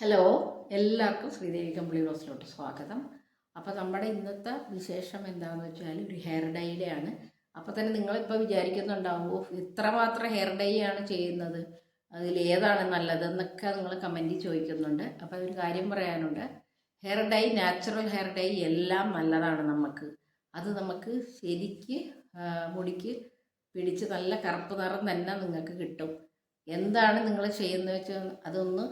Hello എല്ലാവർക്കും ശ്രീദേവി കമ്പിളി റോസിലോട്ട് സ്വാഗതം. അപ്പോൾ നമ്മുടെ ഇന്നത്തെ വിശേഷം എന്താണെന്ന് വെച്ചാൽ ഒരു ഹെയർ ഡൈയുടെ ആണ്. അപ്പോൾ തന്നെ നിങ്ങളിപ്പോൾ വിചാരിക്കുന്നുണ്ടാവുമോ ഇത്രമാത്രം ഹെയർ ഡൈ ആണ് ചെയ്യുന്നത് അതിൽ ഏതാണ് നല്ലതെന്നൊക്കെ നിങ്ങൾ കമന്റിൽ ചോദിക്കുന്നുണ്ട്. അപ്പോൾ ഒരു കാര്യം പറയാനുണ്ട് hair dye natural hair dye എല്ലാം നല്ലതാണ് നമുക്ക്. അത് നമുക്ക് ശരിക്ക് മുടിക്ക് പിടിച്ച് നല്ല കറുപ്പ് നിറം തന്നെ നിങ്ങൾക്ക് കിട്ടും. എന്താണ് നിങ്ങൾ ചെയ്യുന്നത് വെച്ചാൽ അതൊന്ന്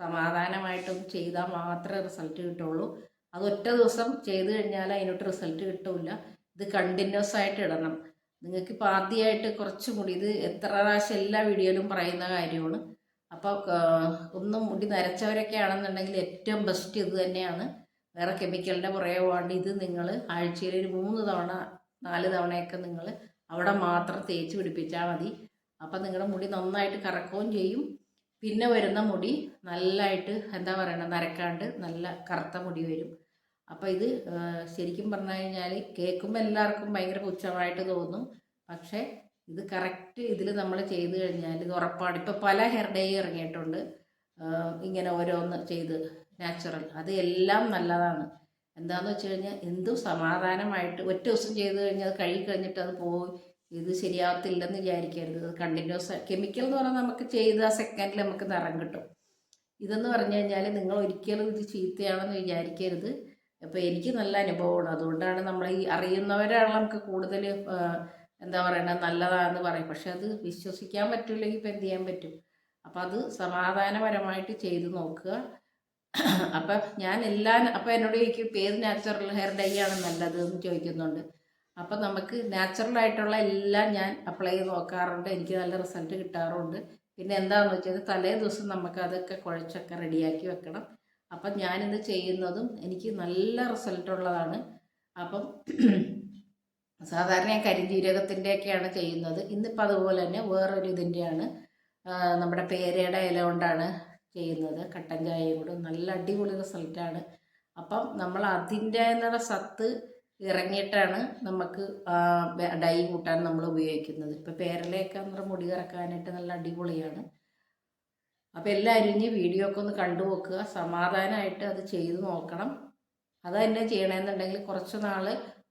സമാധാനമായിട്ടൊന്ന് ചെയ്താൽ മാത്രമേ റിസൾട്ട് കിട്ടുള്ളൂ അത് ഒറ്റ ദിവസം ചെയ്ത് കഴിഞ്ഞാൽ അതിനൊട്ട് റിസൾട്ട് കിട്ടില്ല. ഇത് കണ്ടിന്യൂസ് ആയിട്ട് ഇടണം. നിങ്ങൾക്ക് ഇപ്പോൾ ആദ്യമായിട്ട് കുറച്ച് മുടി ഇത് എത്ര പ്രാവശ്യം എല്ലാ വീഡിയോയിലും പറയുന്ന കാര്യമാണ്. അപ്പോൾ ഒന്നും മുടി നരച്ചവരൊക്കെ ആണെന്നുണ്ടെങ്കിൽ ഏറ്റവും ബെസ്റ്റ് ഇത് തന്നെയാണ്. വേറെ കെമിക്കലിന്റെ പുറകെ പോകാണ്ട് ഇത് നിങ്ങൾ ആഴ്ചയിൽ ഒരു മൂന്ന് തവണ നാല് തവണയൊക്കെ നിങ്ങൾ അവിടെ മാത്രം തേച്ച് പിടിപ്പിച്ചാൽ മതി. അപ്പം നിങ്ങളുടെ മുടി നന്നായിട്ട് കറക്കുകയും ചെയ്യും. പിന്നെ വരുന്ന മുടി നല്ലതായിട്ട് എന്താ പറയണത് നരക്കാണ്ട് നല്ല കറുത്ത മുടി വരും. അപ്പോൾ ഇത് ശരിക്കും പറഞ്ഞു കഴിഞ്ഞാൽ കേൾക്കുമ്പോൾ എല്ലാവർക്കും ഭയങ്കര പുച്ഛമായിട്ട് തോന്നും. പക്ഷേ ഇത് കറക്റ്റ് ഇതിൽ നമ്മൾ ചെയ്ത് കഴിഞ്ഞാൽ ഇത് ഉറപ്പാണ്. ഇപ്പോൾ പല ഹെയർ ഡേ ഇറങ്ങിയിട്ടുണ്ട്. ഇങ്ങനെ ഓരോന്ന് ചെയ്ത് നാച്ചുറൽ. അത് എല്ലാം നല്ലതാണ്. എന്താണെന്ന് വെച്ച് കഴിഞ്ഞാൽ എന്തും സമാധാനമായിട്ട് ഒറ്റ ദിവസം ചെയ്ത് കഴിഞ്ഞാൽ അത് കഴുകി കഴിഞ്ഞിട്ട് അത് പോയി ഇത് ശരിയാവത്തില്ലെന്ന് വിചാരിക്കരുത്. കണ്ടിന്യൂസ് കെമിക്കൽ എന്ന് പറഞ്ഞാൽ നമുക്ക് ചെയ്ത സെക്കൻഡിൽ നമുക്ക് നിറം കിട്ടും. ഇതെന്ന് പറഞ്ഞു കഴിഞ്ഞാൽ നിങ്ങൾ ഒരിക്കലും ഇത് ചീത്തയാണെന്ന് വിചാരിക്കരുത്. അപ്പോൾ എനിക്ക് നല്ല അനുഭവമാണ്. അതുകൊണ്ടാണ് നമ്മൾ ഈ അറിയുന്നവരാണ് നമുക്ക് കൂടുതൽ എന്താ പറയണത്? നല്ലതാണെന്ന് പറയും. പക്ഷെ അത് വിശ്വസിക്കാൻ പറ്റില്ലെങ്കിൽ ഇപ്പം എന്ത് ചെയ്യാൻ പറ്റും? അപ്പം അത് സമാധാനപരമായിട്ട് ചെയ്ത് നോക്കുക. അപ്പം ഞാൻ എല്ലാ അപ്പം എന്നോട് ചോദിക്കും ഏത് നാച്ചുറൽ ഹെയർ ഡൈ ആണ് നല്ലത്? എന്ന് ചോദിക്കുന്നുണ്ട്. അപ്പം നമുക്ക് നാച്ചുറൽ ആയിട്ടുള്ള എല്ലാം ഞാൻ അപ്ലൈ ചെയ്ത് നോക്കാറുണ്ട്. എനിക്ക് നല്ല റിസൾട്ട് കിട്ടാറുണ്ട്. പിന്നെ എന്താണെന്ന് വെച്ചാൽ തലേ ദിവസം നമുക്ക് അതൊക്കെ കുഴച്ചൊക്കെ റെഡിയാക്കി വെക്കണം. അപ്പം ഞാനിത് ചെയ്യുന്നതും എനിക്ക് നല്ല റിസൾട്ട് ഉള്ളതാണ്. അപ്പം സാധാരണ ഞാൻ കരിഞ്ജീരകത്തിന്റെയൊക്കെയാണ് ചെയ്യുന്നത്. ഇന്നിപ്പോൾ അതുപോലെ തന്നെ വേറൊരു ഇതിന്റെയാണ് നമ്മുടെ പേരയുടെ ഇല കൊണ്ടാണ് ചെയ്യുന്നത്. കട്ടൻ ചായയും കൂടെ. നല്ല അടിപൊളി റിസൾട്ടാണ് അപ്പം നമ്മൾ അതിന്റെ സത്ത് ഇറങ്ങിയിട്ടാണ് നമുക്ക് ഡൈ കൂട്ടാൻ നമ്മൾ ഉപയോഗിക്കുന്നത്. ഇപ്പോൾ പേരലയൊക്കെ നമ്മുടെ മുടി കറക്കാനായിട്ട് നല്ല അടിപൊളിയാണ്. അപ്പോൾ എല്ലാവരും ഇനി വീഡിയോ ഒക്കെ ഒന്ന് കണ്ടു വെക്കുക സമാധാനമായിട്ട് അത് ചെയ്തു നോക്കണം. അത് തന്നെ ചെയ്യണമെന്നുണ്ടെങ്കിൽ കുറച്ച് നാൾ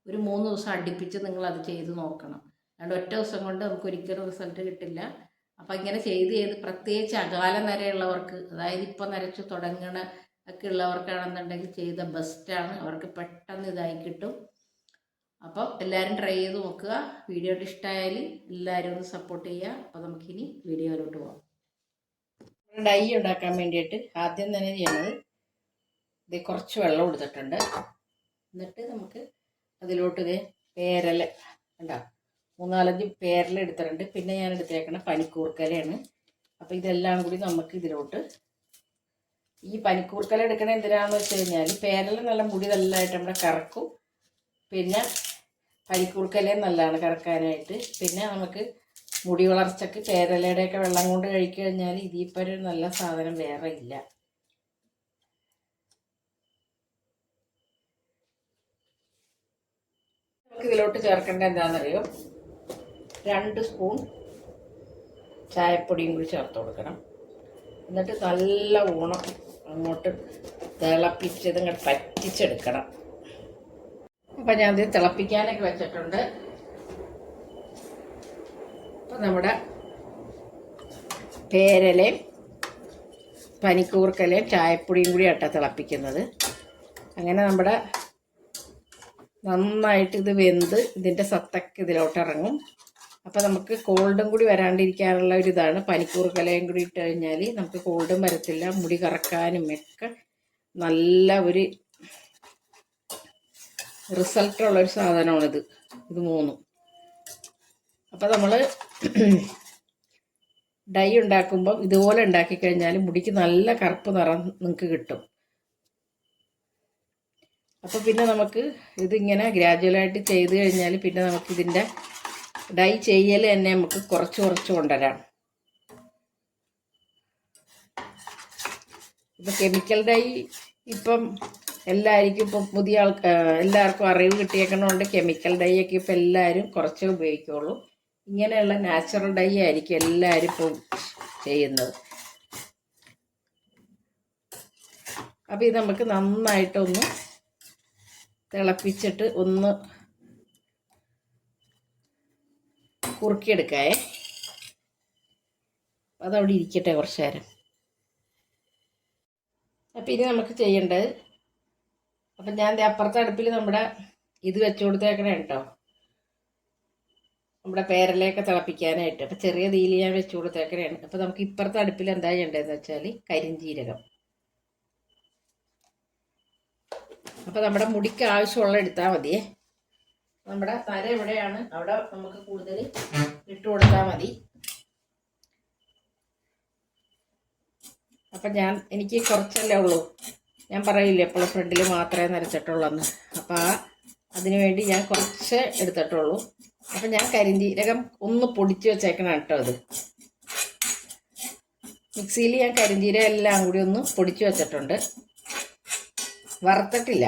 ഒരു മൂന്ന് ദിവസം അടുപ്പിച്ച് നിങ്ങൾ അത് ചെയ്ത് നോക്കണം. അല്ലാണ്ട് ഒറ്റ ദിവസം കൊണ്ട് നമുക്ക് ഒരിക്കലും റിസൾട്ട് കിട്ടില്ല. അപ്പം ഇങ്ങനെ ചെയ്ത് ചെയ്ത് പ്രത്യേകിച്ച് അകാല നരയുള്ളവർക്ക് അതായത് ഇപ്പം നരച്ച് തുടങ്ങണ ഒക്കെ ഉള്ളവർക്കാണെന്നുണ്ടെങ്കിൽ ചെയ്ത ബെസ്റ്റാണ് അവർക്ക് പെട്ടെന്ന് ഇതായി കിട്ടും. അപ്പം എല്ലാവരും ട്രൈ ചെയ്ത് നോക്കുക. വീഡിയോ ഇഷ്ടമായാൽ എല്ലാവരും ഒന്ന് സപ്പോർട്ട് ചെയ്യുക. അപ്പോൾ നമുക്കിനി വീഡിയോയിലോട്ട് പോകാം ഡൈ ഉണ്ടാക്കാൻ വേണ്ടിയിട്ട് ആദ്യം തന്നെ ചെയ്യുന്നത് ഇത് കുറച്ച് വെള്ളം കൊടുത്തിട്ടുണ്ട് എന്നിട്ട് നമുക്ക് അതിലോട്ട് ഇത് പേരൽ ഉണ്ടോ മൂന്നാലഞ്ച് പേരൽ എടുത്തിട്ടുണ്ട്. പിന്നെ ഞാൻ എടുത്തേക്കണ പനിക്കൂർക്കലയാണ്. അപ്പോൾ ഇതെല്ലാം കൂടി നമുക്ക് ഇതിലോട്ട് ഈ പനിക്കൂർക്കല എടുക്കണ എന്തിനാണെന്ന് വെച്ച് കഴിഞ്ഞാൽ പേരൽ നല്ല മുടി നല്ലതായിട്ട് നമ്മുടെ കറക്കും. പിന്നെ പനിക്കൂർക്കലയും നല്ലതാണ് കറക്കാനായിട്ട്. പിന്നെ നമുക്ക് മുടി വളർച്ചയ്ക്ക് പേരലയുടെയൊക്കെ വെള്ളം കൊണ്ട് കഴിച്ചു കഴിഞ്ഞാൽ ഇതിപ്പോൾ ഒരു നല്ല സാധനം വേറെ ഇല്ല. നമുക്ക് ഇതിലോട്ട് ചേർക്കേണ്ട എന്താണെന്നറിയോ? രണ്ട് സ്പൂൺ ചായപ്പൊടിയും കൂടി ചേർത്ത് കൊടുക്കണം. എന്നിട്ട് നല്ല ഊണം അങ്ങോട്ട് തിളപ്പിച്ചത് ഇങ്ങോട്ട് പറ്റിച്ചെടുക്കണം. അപ്പം ഞാൻ ഇത് തിളപ്പിക്കാനൊക്കെ വെച്ചിട്ടുണ്ട്. അപ്പം നമ്മുടെ പേരലയും പനിക്കൂർക്കലയും ചായപ്പൊടിയും കൂടി ആട്ട തിളപ്പിക്കുന്നത്. അങ്ങനെ നമ്മുടെ നന്നായിട്ട് ഇത് വെന്ത് ഇതിന്റെ സത്തൊക്കെ ഇതിലോട്ട് ഇറങ്ങും. അപ്പോൾ നമുക്ക് കോൾഡും കൂടി വരാണ്ടിരിക്കാനുള്ള ഒരു പനിക്കൂർക്കലയും കൂടി ഇട്ട് കഴിഞ്ഞാൽ നമുക്ക് കോൾഡും വരത്തില്ല. മുടി കറക്കാനും ഒക്കെ നല്ല ഒരു റിസൾട്ടുള്ള ഒരു സാധനമാണിത്. ഇത് മൂന്നും. അപ്പോൾ നമ്മൾ ഡൈ ഉണ്ടാക്കുമ്പം ഇതുപോലെ ഉണ്ടാക്കി കഴിഞ്ഞാൽ മുടിക്ക് നല്ല കറുപ്പ് നിറം നിങ്ങൾക്ക് കിട്ടും. അപ്പോൾ പിന്നെ നമുക്ക് ഇതിങ്ങനെ ഗ്രാജുവലായിട്ട് ചെയ്ത് കഴിഞ്ഞാൽ പിന്നെ നമുക്ക് ഇതിന്റെ ഡൈ ചെയ്യൽ തന്നെ നമുക്ക് കുറച്ച് കുറച്ച് കൊണ്ടുവരാം. ഇപ്പം കെമിക്കൽ ഡൈ ഇപ്പം എല്ലാവർക്കും ഇപ്പം പുതിയ ആൾ എല്ലാവർക്കും അറിവ് കിട്ടിയേക്കണോണ്ട് കെമിക്കൽ ഡൈ ഒക്കെ ഇപ്പം എല്ലാവരും കുറച്ചേ ഉപയോഗിക്കുള്ളൂ. ഇങ്ങനെയുള്ള നാച്ചുറൽ ഡൈ ആയിരിക്കും എല്ലാവരും ഇപ്പം ചെയ്യുന്നത്. അപ്പോൾ ഇത് നമുക്ക് നന്നായിട്ടൊന്ന് തിളപ്പിച്ചിട്ട് ഒന്ന് കുറുക്കിയെടുക്കാവേ. അതവിടെ ഇരിക്കട്ടെ കുറച്ച് നേരം. അപ്പം ഇനി നമുക്ക് ചെയ്യേണ്ടത് അപ്പം ഞാൻ അപ്പുറത്തെ അടുപ്പിൽ നമ്മുടെ ഇത് വെച്ചുകൊടുത്തേക്കണേ കേട്ടോ നമ്മുടെ പേരലേക്ക് തിളപ്പിക്കാനായിട്ട്. അപ്പം ചെറിയ തീയിൽ ഞാൻ വെച്ചു കൊടുത്തേക്കണേണ് അപ്പം നമുക്ക് ഇപ്പുറത്തെ അടുപ്പിൽ എന്താ ചെയ്യേണ്ടതെന്ന് വെച്ചാൽ കരിഞ്ജീരകം അപ്പം നമ്മുടെ മുടിക്ക് ആവശ്യമുള്ള എടുത്താൽ മതിയേ. നമ്മുടെ തല എവിടെയാണ്? അവിടെ നമുക്ക് കൂടുതൽ ഇട്ട് കൊടുത്താൽ മതി. അപ്പം ഞാൻ എനിക്ക് കുറച്ചല്ലേ ഉള്ളൂ. ഞാൻ പറയില്ലേ എപ്പോഴും ഫ്രണ്ടിൽ മാത്രമേ നരച്ചിട്ടുള്ളൂ അപ്പോൾ ആ അതിനു വേണ്ടി ഞാൻ കുറച്ച് എടുത്തിട്ടുള്ളൂ. അപ്പം ഞാൻ കരിഞ്ജീരകം ഒന്ന് പൊടിച്ച് വെച്ചേക്കണം കേട്ടോ അത് മിക്സിയിൽ ഞാൻ കരിഞ്ജീരകം എല്ലാം കൂടി ഒന്ന് പൊടിച്ച് വെച്ചിട്ടുണ്ട്. വറുത്തിട്ടില്ല.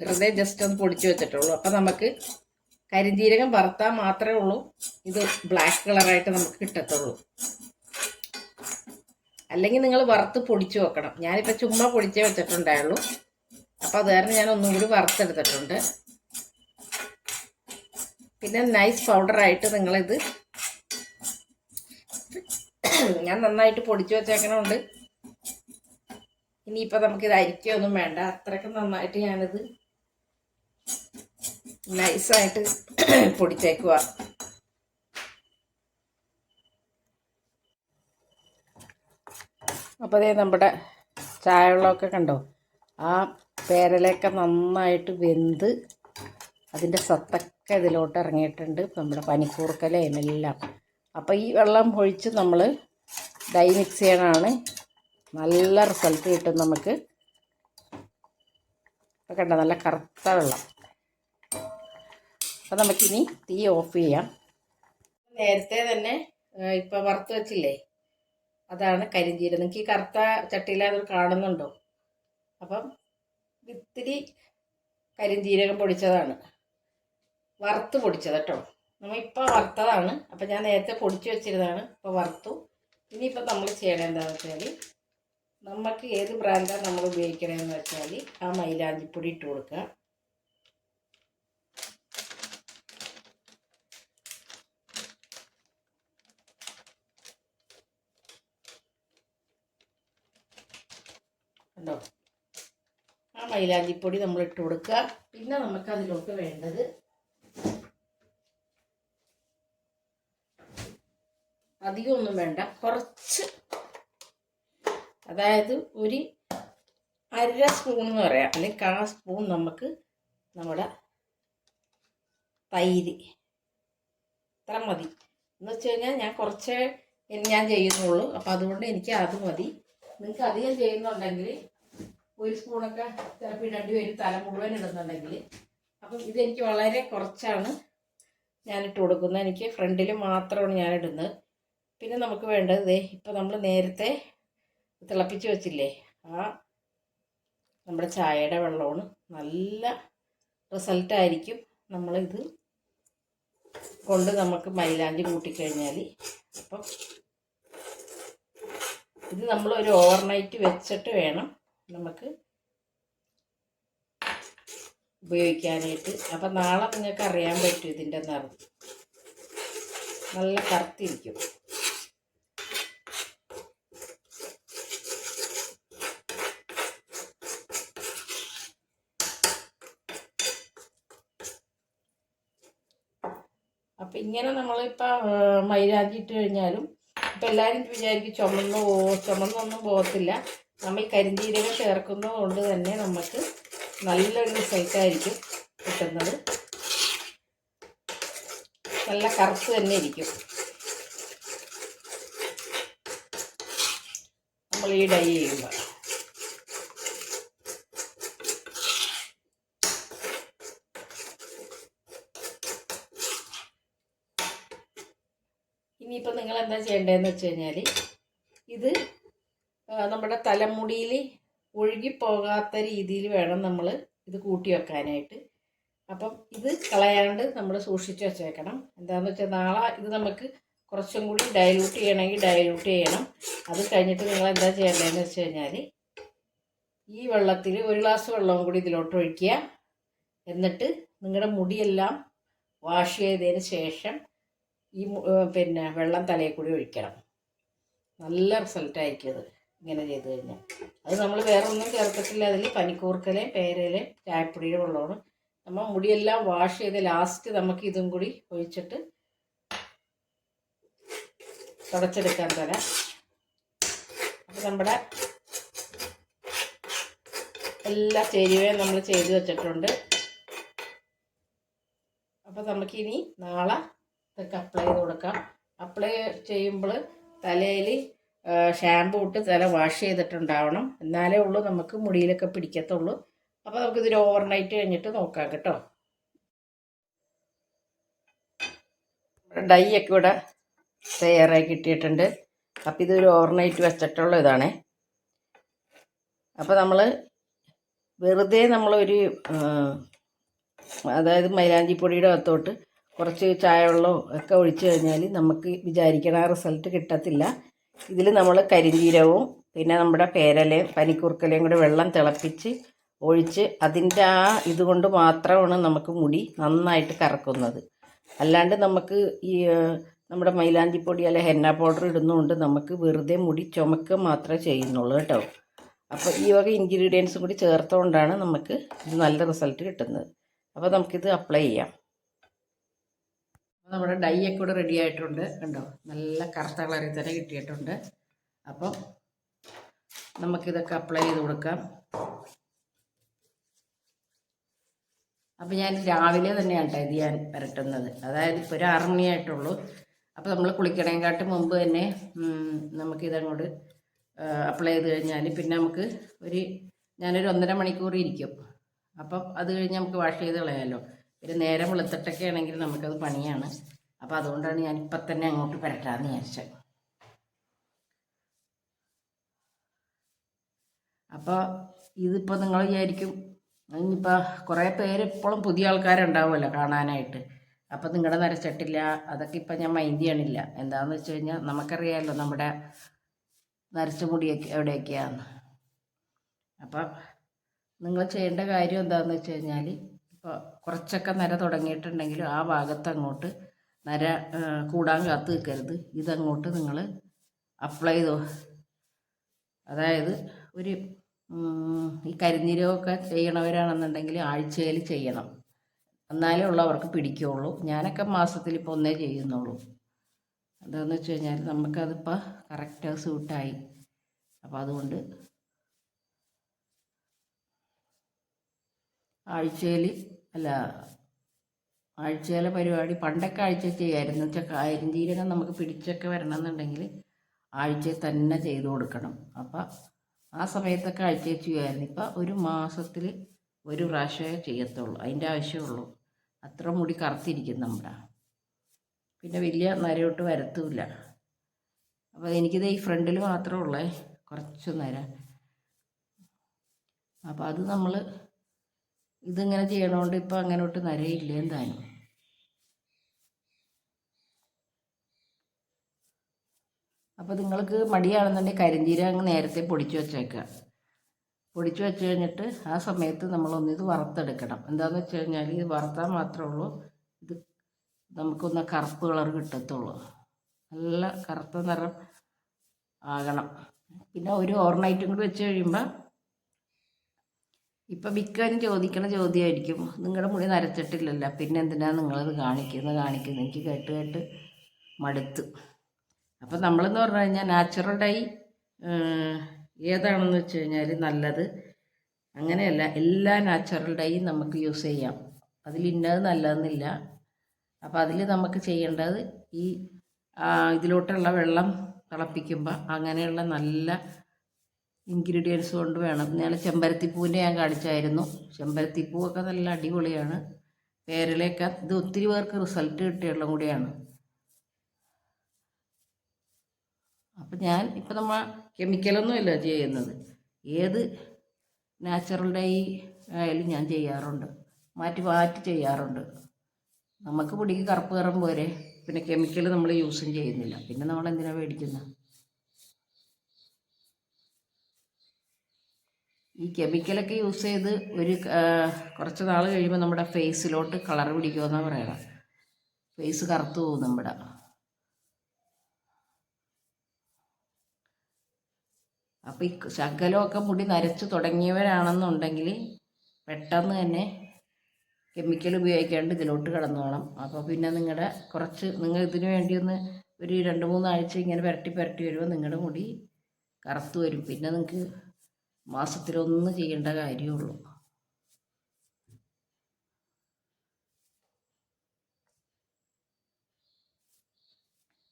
വെറുതെ ജസ്റ്റ് ഒന്ന് പൊടിച്ച് വെച്ചിട്ടുള്ളൂ. അപ്പം നമുക്ക് കരിഞ്ജീരകം വറുത്താൽ മാത്രമേ ഉള്ളൂ. ഇത് ബ്ലാക്ക് കളറായിട്ട് നമുക്ക് കിട്ടത്തുള്ളൂ. അല്ലെങ്കിൽ നിങ്ങൾ വറുത്ത് പൊടിച്ചു വെക്കണം. ഞാനിപ്പോൾ ചുമ്മാ പൊടിച്ചേ വെച്ചിട്ടുണ്ടായുള്ളൂ. അപ്പോൾ അത് കാരണം ഞാൻ ഒന്നും കൂടി വറുത്തെടുത്തിട്ടുണ്ട്. പിന്നെ നൈസ് പൗഡറായിട്ട് നിങ്ങളിത് ഞാൻ നന്നായിട്ട് പൊടിച്ചു വെച്ചേക്കണമുണ്ട് ഇനിയിപ്പോൾ നമുക്കിത് അരിക്കൊന്നും വേണ്ട. അത്രയ്ക്ക് നന്നായിട്ട് ഞാനിത് നൈസായിട്ട് പൊടിച്ചേക്കുക അപ്പോൾ അതേ നമ്മുടെ ചായ വെള്ളമൊക്കെ കണ്ടോ? ആ പേരലൊക്കെ നന്നായിട്ട് വെന്ത് അതിന്റെ സത്തൊക്കെ ഇതിലോട്ട് ഇറങ്ങിയിട്ടുണ്ട്. നമ്മുടെ പനിക്കൂർക്കലയും എല്ലാം. അപ്പോൾ ഈ വെള്ളം ഒഴിച്ച് നമ്മൾ ഡൈ മിക്സ് ചെയ്യണമാണ് നല്ല റിസൾട്ട് കിട്ടും നമുക്ക്. അപ്പോൾ കണ്ടോ നല്ല കറുത്ത വെള്ളം. അപ്പോൾ നമുക്കിനി തീ ഓഫ് ചെയ്യാം. നേരത്തെ തന്നെ ഇപ്പോൾ വറുത്ത് വെച്ചില്ലേ? അതാണ് കരിഞ്ചീരം. നിങ്ങൾക്ക് ഈ കറുത്ത ചട്ടിയിൽ അത് കാണുന്നുണ്ടോ? അപ്പം ഇത്തിരി കരിഞ്ചീരകം പൊടിച്ചതാണ്. വറുത്ത് പൊടിച്ചത് കേട്ടോ. നമ്മൾ ഇപ്പോൾ വറുത്തതാണ്. അപ്പം ഞാൻ നേരത്തെ പൊടിച്ചു വെച്ചിരുന്നതാണ്. ഇപ്പോൾ വറുത്തു. ഇനിയിപ്പോൾ നമ്മൾ ചെയ്യണത് വെച്ചാൽ നമുക്ക് ഏത് ബ്രാൻഡാണ് നമ്മൾ ഉപയോഗിക്കണമെന്ന് വെച്ചാൽ ആ മൈലാഞ്ചിപ്പൊടി ഇട്ട് കൊടുക്കുക. കണ്ടോ? ആ മൈലാഞ്ചിപ്പൊടി നമ്മൾ ഇട്ട് കൊടുക്കുക. പിന്നെ നമുക്ക് അതിലോട്ട് വേണ്ടത് അധികമൊന്നും വേണ്ട. കുറച്ച് അതായത് ഒരു അര സ്പൂൺ എന്ന് പറയാം. അല്ലെങ്കിൽ കാ സ്പൂൺ നമുക്ക് നമ്മുടെ തൈര്. ഇത്ര മതി. എന്ന് വെച്ച് കഴിഞ്ഞാൽ ഞാൻ കുറച്ചേ ഞാൻ ചെയ്യുന്നുള്ളൂ. അപ്പം അതുകൊണ്ട് എനിക്ക് അത് മതി. നിങ്ങൾക്ക് അധികം ചെയ്യുന്നുണ്ടെങ്കിൽ ഒരു സ്പൂണൊക്കെ ചിലപ്പോൾ രണ്ടുപേരും തല മുഴുവൻ ഇടുന്നുണ്ടെങ്കിൽ അപ്പം ഇതെനിക്ക് വളരെ കുറച്ചാണ് ഞാനിട്ട് കൊടുക്കുന്നത്. എനിക്ക് ഫ്രണ്ടിൽ മാത്രമാണ് ഞാൻ ഇടുന്നത്. പിന്നെ നമുക്ക് വേണ്ടത് ഇതേ ഇപ്പം നമ്മൾ നേരത്തെ തിളപ്പിച്ച് വെച്ചില്ലേ ആ നമ്മുടെ ചായയുടെ വെള്ളമാണ് നല്ല റിസൾട്ടായിരിക്കും നമ്മളിത് കൊണ്ട് നമുക്ക് മൈലാഞ്ചി കൂട്ടിക്കഴിഞ്ഞാൽ അപ്പം ഇത് നമ്മൾ ഒരു ഓവർനൈറ്റ് വെച്ചിട്ട് വേണം നമുക്ക് ഉപയോഗിക്കാനായിട്ട്. അപ്പം നാളെ നിങ്ങൾക്ക് അറിയാൻ പറ്റും ഇതിന്റെ നിറം. നല്ല കറുത്തിരിക്കും. അപ്പം ഇങ്ങനെ നമ്മളിപ്പോൾ ഇട്ട് കഴിഞ്ഞാലും ഇപ്പം എല്ലാവരും വിചാരിക്കും ചുമന്ന് ചുമന്നൊന്നും പോകത്തില്ല. നമ്മൾ കരിഞ്ചീരക ചേർക്കുന്നത് കൊണ്ട് തന്നെ നമുക്ക് നല്ലൊരു റിസൾട്ടായിരിക്കും കിട്ടുന്നത്. നല്ല കറുപ്പ് തന്നെ ഇരിക്കും. നമ്മൾ ഈ ഡൈ ചെയ്യുമ്പോൾ ഇനിയിപ്പോൾ നിങ്ങൾ എന്താ ചെയ്യേണ്ടതെന്ന് വെച്ച് കഴിഞ്ഞാൽ ഇത് നമ്മുടെ തലമുടിയിൽ ഒഴുകിപ്പോകാത്ത രീതിയിൽ വേണം നമ്മൾ ഇത് കൂട്ടി വെക്കാനായിട്ട്. അപ്പം ഇത് കളയാണ്ട് നമ്മൾ സൂക്ഷിച്ച് വെച്ചേക്കണം. എന്താണെന്ന് വെച്ചാൽ നാളെ ഇത് നമുക്ക് കുറച്ചും കൂടി ഡയലൂട്ട് ചെയ്യണമെങ്കിൽ ഡയലൂട്ട് ചെയ്യണം. അത് കഴിഞ്ഞിട്ട് നിങ്ങൾ എന്താ ചെയ്യേണ്ടതെന്ന് വെച്ച് കഴിഞ്ഞാൽ ഈ വെള്ളത്തിൽ ഒരു ഗ്ലാസ് വെള്ളവും കൂടി ഇതിലോട്ട് ഒഴിക്കുക. എന്നിട്ട് നിങ്ങളുടെ മുടിയെല്ലാം വാഷ് ചെയ്തതിന് ശേഷം ഈ പിന്നെ വെള്ളം തലയിൽ കൂടി ഒഴിക്കണം. നല്ല റിസൾട്ടായിരിക്കും അത്. ഇങ്ങനെ ചെയ്ത് കഴിഞ്ഞാൽ അത് നമ്മൾ വേറെ ഒന്നും ചേർത്തിട്ടില്ല. അതിൽ പനിക്കൂർക്കലെ പേരയിലെ ചായപ്പൊടിയുടെ വെള്ളമാണ് നമ്മൾ മുടിയെല്ലാം വാഷ് ചെയ്ത് ലാസ്റ്റ് നമുക്ക് ഇതും കൂടി ഒഴിച്ചിട്ട് തുടച്ചെടുക്കാൻ തരാം. അപ്പം നമ്മുടെ എല്ലാ ചേരുവയും നമ്മൾ ചെയ്ത് വെച്ചിട്ടുണ്ട്. അപ്പം നമുക്കിനി നാളെ ഇതൊക്കെ അപ്ലൈ ചെയ്ത് കൊടുക്കാം. അപ്ലൈ ചെയ്യുമ്പോൾ തലയിൽ ഷാമ്പു ഇട്ട് തല വാഷ് ചെയ്തിട്ടുണ്ടാവണം. എന്നാലേ ഉള്ളൂ നമുക്ക് മുടിയിലൊക്കെ പിടിക്കത്തുള്ളൂ. അപ്പോൾ നമുക്കിതൊരു ഓവർനൈറ്റ് കഴിഞ്ഞിട്ട് നോക്കാം കേട്ടോ. ഡൈ ഒക്കെ ഇവിടെ തയ്യാറായി കിട്ടിയിട്ടുണ്ട്. അപ്പം ഇതൊരു ഓവർനൈറ്റ് വെച്ചിട്ടുള്ള ഇതാണേ. അപ്പോൾ നമ്മൾ വെറുതെ നമ്മളൊരു അതായത് അതായത് മൈലാഞ്ചിപ്പൊടിയുടെ അകത്തോട്ട് കുറച്ച് ചായവെള്ളമോ ഒക്കെ ഒഴിച്ചു കഴിഞ്ഞാൽ നമുക്ക് വിചാരിക്കണ റിസൾട്ട് കിട്ടത്തില്ല. ഇതിൽ നമ്മൾ കരിഞ്ചീരവും പിന്നെ നമ്മുടെ പേരലയും പനിക്കൂർക്കലയും കൂടി വെള്ളം തിളപ്പിച്ച് ഒഴിച്ച് അതിന്റെ ആ ഇതുകൊണ്ട് മാത്രമാണ് നമുക്ക് മുടി നന്നായിട്ട് കറക്കുന്നത്. അല്ലാണ്ട് നമുക്ക് ഈ നമ്മുടെ മൈലാഞ്ചിപ്പൊടി അല്ലെ ഹെന്ന പൗഡർ ഇടുന്നതുകൊണ്ട് നമുക്ക് വെറുതെ മുടി ചുമക്കുക മാത്രമേ ചെയ്യുന്നുള്ളൂ കേട്ടോ. അപ്പോൾ ഈ വക ഇൻഗ്രീഡിയൻസും കൂടി ചേർത്തുകൊണ്ടാണ് നമുക്ക് ഇത് നല്ല റിസൾട്ട് കിട്ടുന്നത്. അപ്പോൾ നമുക്കിത് അപ്ലൈ ചെയ്യാം. നമ്മുടെ ഡൈ ഒക്കെ കൂടെ റെഡി ആയിട്ടുണ്ട്. കണ്ടോ? നല്ല കറുത്ത കളറിൽ തന്നെ കിട്ടിയിട്ടുണ്ട്. അപ്പം നമുക്കിതൊക്കെ അപ്ലൈ ചെയ്ത് കൊടുക്കാം. അപ്പം ഞാൻ രാവിലെ തന്നെയാണ് ഇത് ഞാൻ പുരട്ടുന്നത്. അതായത് ഇപ്പോൾ ഒരു ആറ് മണിയായിട്ടുള്ളൂ അപ്പോൾ നമ്മൾ കുളിക്കണേക്കാട്ട് മുമ്പ് തന്നെ നമുക്കിതങ്ങോട്ട് അപ്ലൈ ചെയ്ത് കഴിഞ്ഞാൽ പിന്നെ നമുക്ക് ഒരു ഞാനൊരു ഒന്നര മണിക്കൂർ ഇരിക്കും. അപ്പം അത് കഴിഞ്ഞ് നമുക്ക് വാഷ് ചെയ്ത് കളയാമല്ലോ പിന്നെ നേരം വെളുത്തിട്ടൊക്കെ ആണെങ്കിൽ നമുക്കത് പണിയാണ്. അപ്പോൾ അതുകൊണ്ടാണ് ഞാൻ ഇപ്പം തന്നെ അങ്ങോട്ട് പുരട്ടാമെന്ന് വിചാരിച്ചത്. അപ്പോൾ ഇതിപ്പോൾ നിങ്ങൾ വിചാരിക്കും ഇനിയിപ്പോൾ കുറേ പേര് ഇപ്പോഴും പുതിയ ആൾക്കാരുണ്ടാവുമല്ലോ കാണാനായിട്ട്. അപ്പോൾ നിങ്ങളുടെ നരച്ചിട്ടില്ല അതൊക്കെ ഇപ്പം ഞാൻ മൈൻഡ് ചെയ്യണില്ല. എന്താണെന്ന് വെച്ച് കഴിഞ്ഞാൽ നമുക്കറിയാമല്ലോ നമ്മുടെ നരച്ച മുടിയൊക്കെ എവിടെയൊക്കെയാണെന്ന് അപ്പം നിങ്ങൾ ചെയ്യേണ്ട കാര്യം എന്താണെന്ന് വെച്ച് കഴിഞ്ഞാൽ ഇപ്പോൾ കുറച്ചൊക്കെ നര തുടങ്ങിയിട്ടുണ്ടെങ്കിലും ആ ഭാഗത്ത് അങ്ങോട്ട് നര കൂടാൻ കാത്തു നിൽക്കരുത്. ഇതങ്ങോട്ട് നിങ്ങൾ അപ്ലൈ ചെയ്തോ. അതായത് ഒരു ഈ കരിനീരമൊക്കെ ചെയ്യണവരാണെന്നുണ്ടെങ്കിൽ ആഴ്ചയിൽ ചെയ്യണം. എന്നാലേ ഉള്ളൂ അവർക്ക് പിടിക്കുകയുള്ളൂ ഞാനൊക്കെ മാസത്തിൽ ഇപ്പോൾ ഒന്നേ ചെയ്യുന്നുള്ളൂ. എന്താണെന്ന് വെച്ച് കഴിഞ്ഞാൽ നമുക്കതിപ്പോൾ കറക്റ്റ് സൂട്ടായി അപ്പോൾ അതുകൊണ്ട് ആഴ്ചയിൽ അല്ല ആഴ്ചയിലെ പരിപാടി പണ്ടൊക്കെ ആഴ്ച ചെയ്യായിരുന്നു വെച്ചാൽ കരിഞ്ചീരകം നമുക്ക് പിടിച്ചൊക്കെ വരണം എന്നുണ്ടെങ്കിൽ ആഴ്ച തന്നെ ചെയ്തു കൊടുക്കണം. അപ്പം ആ സമയത്തൊക്കെ ആഴ്ചയിൽ ചെയ്യുമായിരുന്നു. ഇപ്പം ഒരു മാസത്തിൽ ഒരു പ്രാവശ്യമേ ചെയ്യത്തുള്ളൂ. അതിന്റെ ആവശ്യമുള്ളൂ. അത്ര മുടി കറുത്തിരിക്കും നമ്മുടെ. പിന്നെ വലിയ നരയോട്ട് വരത്തുമില്ല അപ്പോൾ എനിക്കിത് ഈ ഫ്രണ്ടിൽ മാത്രമേ ഉള്ളേ. കുറച്ച് നേരം. അപ്പോൾ അത് നമ്മൾ ഇതിങ്ങനെ ചെയ്യണോണ്ട് ഇപ്പം അങ്ങനോട്ട് നരയില്ല എന്താനും അപ്പോൾ നിങ്ങൾക്ക് മടിയാണെന്നുണ്ടെങ്കിൽ കരിഞ്ചീരകം നേരത്തെ പൊടിച്ചു വെച്ചേക്കുക പൊടിച്ചു വെച്ച് കഴിഞ്ഞിട്ട് ആ സമയത്ത് നമ്മളൊന്ന് ഇത് വറുത്തെടുക്കണം. എന്താണെന്ന് വെച്ച് കഴിഞ്ഞാൽ ഇത് വറുത്താൽ മാത്രമേ ഉള്ളൂ. ഇത് നമുക്കൊന്ന് കറുപ്പ് കളർ കിട്ടത്തുള്ളൂ. നല്ല കറുത്ത നിറം ആകണം. പിന്നെ ഒരു ഓവർനൈറ്റും കൂടി വെച്ച് കഴിയുമ്പോൾ ഇപ്പം മിക്കവരും ചോദിക്കണ ചോദ്യമായിരിക്കും നിങ്ങളുടെ മുടി നരച്ചിട്ടില്ലല്ലോ പിന്നെ എന്തിനാണ് നിങ്ങളത് കാണിക്കുന്നത് കാണിക്കുന്നത് എനിക്ക് കേട്ട് കേട്ട് മടുത്ത്. അപ്പം നമ്മളെന്ന് പറഞ്ഞു കഴിഞ്ഞാൽ നാച്ചുറലായി ഏതാണെന്ന് വെച്ച് കഴിഞ്ഞാൽ നല്ലത്. അങ്ങനെയല്ല എല്ലാ നാച്ചുറലായും നമുക്ക് യൂസ് ചെയ്യാം. അതിൽ ഇന്നത് നല്ലതെന്നില്ല. അപ്പോൾ അതിൽ നമുക്ക് ചെയ്യേണ്ടത് ഈ ഇതിലോട്ടുള്ള വെള്ളം തിളപ്പിക്കുമ്പോൾ അങ്ങനെയുള്ള നല്ല ഇൻഗ്രീഡിയൻസ് കൊണ്ട് വേണം. ഞാൻ ചെമ്പരത്തിപ്പൂവിന്റെ ഞാൻ കാണിച്ചായിരുന്നു. ചെമ്പരത്തിപ്പൂവൊക്കെ നല്ല അടിപൊളിയാണ്. പേരലൊക്കെ ഇത് ഒത്തിരി പേർക്ക് റിസൾട്ട് കിട്ടിയുള്ള കൂടിയാണ്. അപ്പം ഞാൻ ഇപ്പം നമ്മൾ കെമിക്കലൊന്നുമില്ല ചെയ്യുന്നത്. ഏത് നാച്ചുറൽ ഡൈ ആയാലും ഞാൻ ചെയ്യാറുണ്ട്. മാറ്റി മാറ്റി ചെയ്യാറുണ്ട്. നമുക്ക് പൊടിക്ക് കറുപ്പ് കയറും പോരെ. പിന്നെ കെമിക്കൽ നമ്മൾ യൂസും ചെയ്യുന്നില്ല. പിന്നെ നമ്മൾ എന്തിനാണ് മേടിക്കുന്നത് ഈ കെമിക്കലൊക്കെ യൂസ് ചെയ്ത് ഒരു കുറച്ച് നാൾ കഴിയുമ്പോൾ നമ്മുടെ ഫേസിലോട്ട് കളർ പിടിക്കുമെന്നാണ് പറയണം ഫേസ് കറുത്തു പോകും നമ്മുടെ. അപ്പോൾ ഈ ശകലമൊക്കെ മുടി നരച്ച് തുടങ്ങിയവരാണെന്നുണ്ടെങ്കിൽ പെട്ടെന്ന് തന്നെ കെമിക്കൽ ഉപയോഗിക്കാണ്ട് ഇതിലോട്ട് കിടന്നോണം. അപ്പോൾ പിന്നെ നിങ്ങളുടെ കുറച്ച് നിങ്ങൾ ഇതിനു വേണ്ടി ഒന്ന് ഒരു രണ്ട് മൂന്നാഴ്ച ഇങ്ങനെ പുരട്ടി പുരട്ടി വരുമ്പോൾ നിങ്ങളുടെ മുടി കറുത്തു വരും. പിന്നെ നിങ്ങൾക്ക് മാസത്തിലൊന്ന് ചെയ്യേണ്ട കാര്യമുള്ളൂ.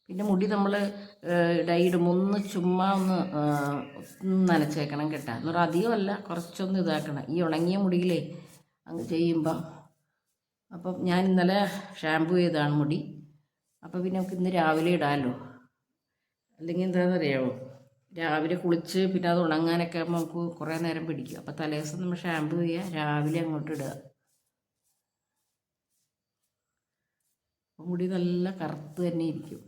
പിന്നെ മുടി നമ്മൾ ഡൈഡും ഒന്ന് ചുമ്മാ ഒന്ന് നനച്ചേക്കണം കേട്ടോ. എന്ന് പറഞ്ഞാൽ അധികമല്ല കുറച്ചൊന്ന് ഇതാക്കണം. ഈ ഉണങ്ങിയ മുടിയിലേ അങ്ങ് ചെയ്യുമ്പം. അപ്പം ഞാൻ ഇന്നലെ ഷാമ്പു ചെയ്താണ് മുടി. അപ്പോൾ പിന്നെ നമുക്ക് ഇന്ന് രാവിലെ ഇടാമല്ലോ അല്ലെങ്കിൽ എന്താണെന്ന് അറിയാമോ രാവിലെ കുളിച്ച് പിന്നെ അത് ഉണങ്ങാനൊക്കെ ആകുമ്പോൾ നമുക്ക് കുറേ നേരം പിടിക്കും. അപ്പോൾ തലേദിവസം നമ്മൾ ഷാമ്പു ചെയ്യുക രാവിലെ അങ്ങോട്ട് ഇടുക. മുടി നല്ല കറുത്ത് തന്നെ ഇരിക്കും.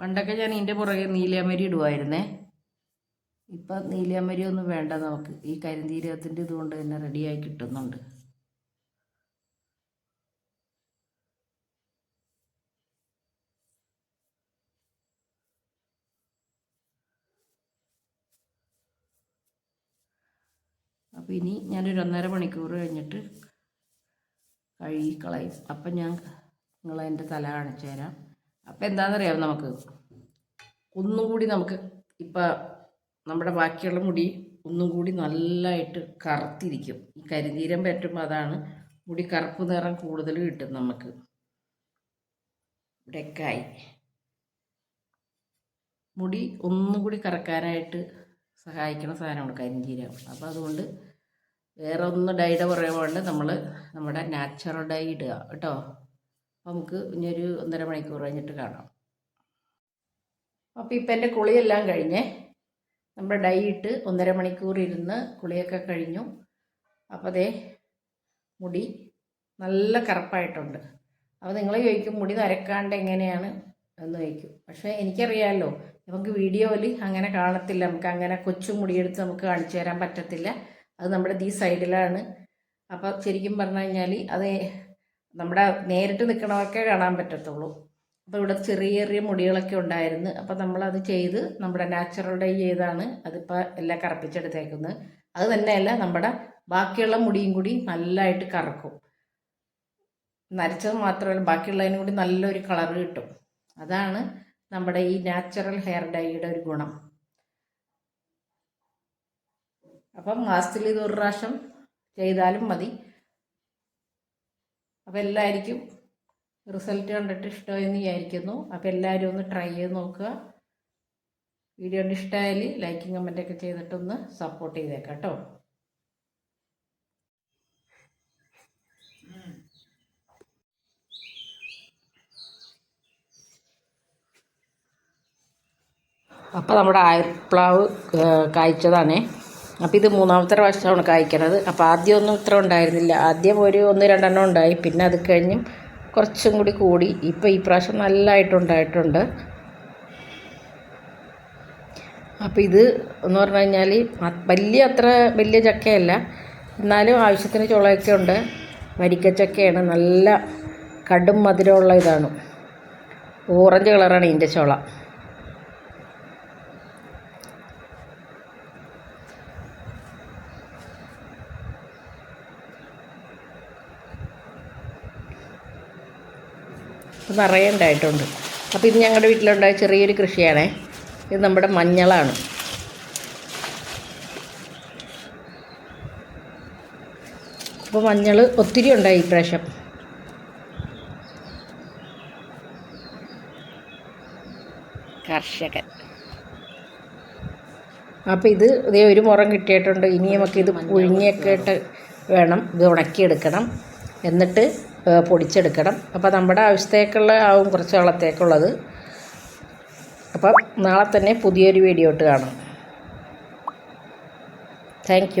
പണ്ടൊക്കെ ഞാൻ ഇതിന്റെ പുറകെ നീലയമരി ഇടുമായിരുന്നേ ഇപ്പം നീലയമരി ഒന്നും വേണ്ട നമുക്ക്. ഈ കരിന്തീരകത്തിന്റെ ഇതുകൊണ്ട് തന്നെ റെഡിയായി കിട്ടുന്നുണ്ട്. അപ്പോൾ ഇനി ഞാനൊരു ഒന്നര മണിക്കൂർ കഴിഞ്ഞിട്ട് കഴുകി കളയും. അപ്പം ഞാൻ നിങ്ങളതിന്റെ തല കാണിച്ചു തരാം. അപ്പം എന്താണെന്നറിയാം നമുക്ക്? ഒന്നും കൂടി നമുക്ക് ഇപ്പം നമ്മുടെ ബാക്കിയുള്ള മുടി ഒന്നും കൂടി നല്ലതായിട്ട് കറുത്തിരിക്കും. ഈ കരിനീരം പറ്റുമ്പോൾ അതാണ് മുടി കറുപ്പ് നിറം കൂടുതൽ കിട്ടും നമുക്ക്. ഇവിടെക്കായി മുടി ഒന്നും കൂടി കറക്കാനായിട്ട് സഹായിക്കുന്ന സാധനമാണ് കരിഞ്ചീരകം അപ്പോൾ അതുകൊണ്ട് വേറെ ഒന്ന് ഡൈയുടെ കൊണ്ട് നമ്മൾ നമ്മുടെ നാച്ചുറൽ ഡൈ ഇടുക കേട്ടോ. അപ്പോൾ നമുക്ക് ഇനിയൊരു ഒന്നര മണിക്കൂർ കഴിഞ്ഞിട്ട് കാണാം. അപ്പോൾ ഇപ്പം എന്റെ കുളിയെല്ലാം കഴിഞ്ഞേ നമ്മൾ ഡൈ ഇട്ട് ഒന്നര മണിക്കൂർ ഇരുന്ന് കുളിയൊക്കെ കഴിഞ്ഞു. അപ്പോൾ അതേ മുടി നല്ല കറുപ്പായിട്ടുണ്ട്. അപ്പോൾ നിങ്ങൾ ചോദിക്കും മുടി നരക്കാണ്ട് എങ്ങനെയാണ്? എന്ന് ചോദിക്കും. പക്ഷേ എനിക്കറിയാമല്ലോ നമുക്ക് വീഡിയോയിൽ അങ്ങനെ കാണത്തില്ല. നമുക്ക് അങ്ങനെ കൊച്ചു മുടിയെടുത്ത് നമുക്ക് കാണിച്ചു തരാൻ പറ്റത്തില്ല. അത് നമ്മുടെ ദീ സൈഡിലാണ്. അപ്പോൾ ശരിക്കും പറഞ്ഞു കഴിഞ്ഞാൽ അത് നമ്മുടെ നേരിട്ട് നിൽക്കണമൊക്കെ കാണാൻ പറ്റത്തുള്ളൂ. അപ്പോൾ ഇവിടെ ചെറിയ ചെറിയ മുടികളൊക്കെ ഉണ്ടായിരുന്നു. അപ്പോൾ നമ്മളത് ചെയ്ത് നമ്മുടെ നാച്ചുറൽ ഡൈ ചെയ്താണ് അതിപ്പോൾ എല്ലാം കറപ്പിച്ചെടുത്തേക്കുന്നത്. അത് തന്നെയല്ല നമ്മുടെ ബാക്കിയുള്ള മുടിയും കൂടി നല്ലതായിട്ട് കറക്കും. നരച്ചത് മാത്രമല്ല ബാക്കിയുള്ളതിനും കൂടി നല്ലൊരു കളർ കിട്ടും. അതാണ് നമ്മുടെ ഈ നാച്ചുറൽ ഹെയർ ഡൈയുടെ ഒരു ഗുണം. അപ്പം മാസത്തിൽ ഇത് ഒരു പ്രാവശ്യം ചെയ്താലും മതി. അപ്പോൾ എല്ലാവർക്കും റിസൾട്ട് കണ്ടിട്ട് ഇഷ്ടമെന്ന് വിചാരിക്കുന്നു. അപ്പോൾ എല്ലാവരും ഒന്ന് ട്രൈ ചെയ്ത് നോക്കുക. വീഡിയോ ഇഷ്ടമായാൽ ലൈക്കും കമന്റൊക്കെ ചെയ്തിട്ടൊന്ന് സപ്പോർട്ട് ചെയ്തേക്കാം കേട്ടോ. അപ്പോൾ നമ്മുടെ ആയർപ്ലാവ് കായ്ച്ചതാണേ. അപ്പോൾ ഇത് മൂന്നാമത്തെ പ്രാവശ്യമാണ് കായ്ക്കണത്. അപ്പോൾ ആദ്യമൊന്നും ഇത്ര ഉണ്ടായിരുന്നില്ല. ആദ്യം ഒരു ഒന്ന് രണ്ടെണ്ണം ഉണ്ടായി. പിന്നെ അത് കഴിഞ്ഞും കുറച്ചും കൂടി കൂടി. ഇപ്പോൾ ഈ പ്രാവശ്യം നല്ലതായിട്ടുണ്ടായിട്ടുണ്ട് അപ്പോൾ ഇത് എന്ന് പറഞ്ഞു കഴിഞ്ഞാൽ വലിയ അത്ര വലിയ ചക്കയല്ല. എന്നാലും ആവശ്യത്തിന് ചുളയൊക്കെ ഉണ്ട്. വരിക്കച്ചക്കയാണ്. നല്ല കടും മധുരമുള്ള ഇതാണ്. ഓറഞ്ച് കളറാണ് ഇതിന്റെ ചുള. നിറയെ അപ്പോൾ ഇത് ഞങ്ങളുടെ വീട്ടിലുണ്ടായ ചെറിയൊരു കൃഷിയാണേ. ഇത് നമ്മുടെ മഞ്ഞളാണ്. അപ്പോൾ മഞ്ഞൾ ഒത്തിരി ഉണ്ടായി ഇപ്രാവശ്യം കർഷകൻ. അപ്പോൾ ഇത് ഇതേ ഒരു മുറം കിട്ടിയിട്ടുണ്ട്. ഇനി ഇത് പുഴുങ്ങിയൊക്കെ ഇട്ട് വേണം ഇത് ഉണക്കിയെടുക്കണം. എന്നിട്ട് പൊടിച്ചെടുക്കണം. അപ്പോൾ നമ്മുടെ ആവശ്യത്തേക്കുള്ള ആവും കുറച്ച് നാളത്തേക്കുള്ളത് അപ്പം നാളെ തന്നെ പുതിയൊരു വീഡിയോ ഇട്ട് കാണാം. താങ്ക്